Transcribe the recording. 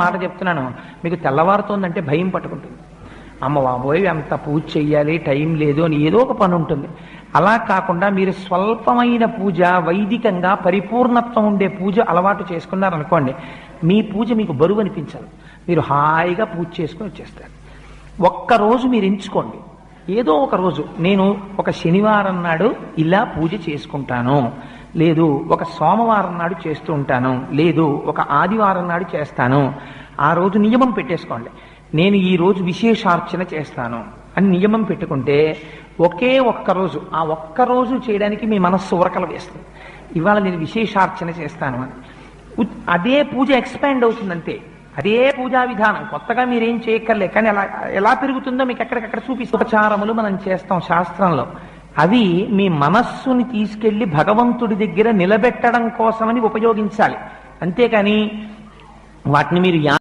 మాట చెప్తున్నాను. మీకు తెల్లవారుతోందంటే భయం పట్టుకుంటుంది. అమ్మ బాబోయ్ అంత పూజ చెయ్యాలి టైం లేదు అని ఏదో ఒక పని ఉంటుంది. అలా కాకుండా మీరు స్వల్పమైన పూజ వైదికంగా పరిపూర్ణత్వం ఉండే పూజ అలవాటు చేసుకున్నారనుకోండి మీ పూజ మీకు బరువు అనిపించాలి మీరు హాయిగా పూజ చేసుకుని వచ్చేస్తారు. ఒక్కరోజు మీరు ఎంచుకోండి. ఏదో ఒక రోజు నేను ఒక శనివారం నాడు ఇలా పూజ చేసుకుంటాను. లేదు ఒక సోమవారం నాడు చేస్తూ ఉంటాను. లేదు ఒక ఆదివారం నాడు చేస్తాను. ఆ రోజు నియమం పెట్టేసుకోండి. నేను ఈ రోజు విశేషార్చన చేస్తాను అని నియమం పెట్టుకుంటే ఒకే ఒక్క రోజు ఆ ఒక్క రోజు చేయడానికి మీ మనస్సు ఉరకలు వేస్తుంది. ఇవాళ నేను విశేషార్చన చేస్తాను అని. అదే పూజ ఎక్స్పాండ్ అవుతుందంతే అదే పూజా విధానం. కొత్తగా మీరేం చేయక్కర్లే. కానీ ఎలా ఎలా పెరుగుతుందో మీకు ఎక్కడికక్కడ చూపిస్తూ. ఉపచారములు మనం చేస్తాం శాస్త్రంలో. అవి మీ మనస్సుని తీసుకెళ్ళి భగవంతుడి దగ్గర నిలబెట్టడం కోసమని ఉపయోగించాలి. అంతేకాని వాటిని మీరు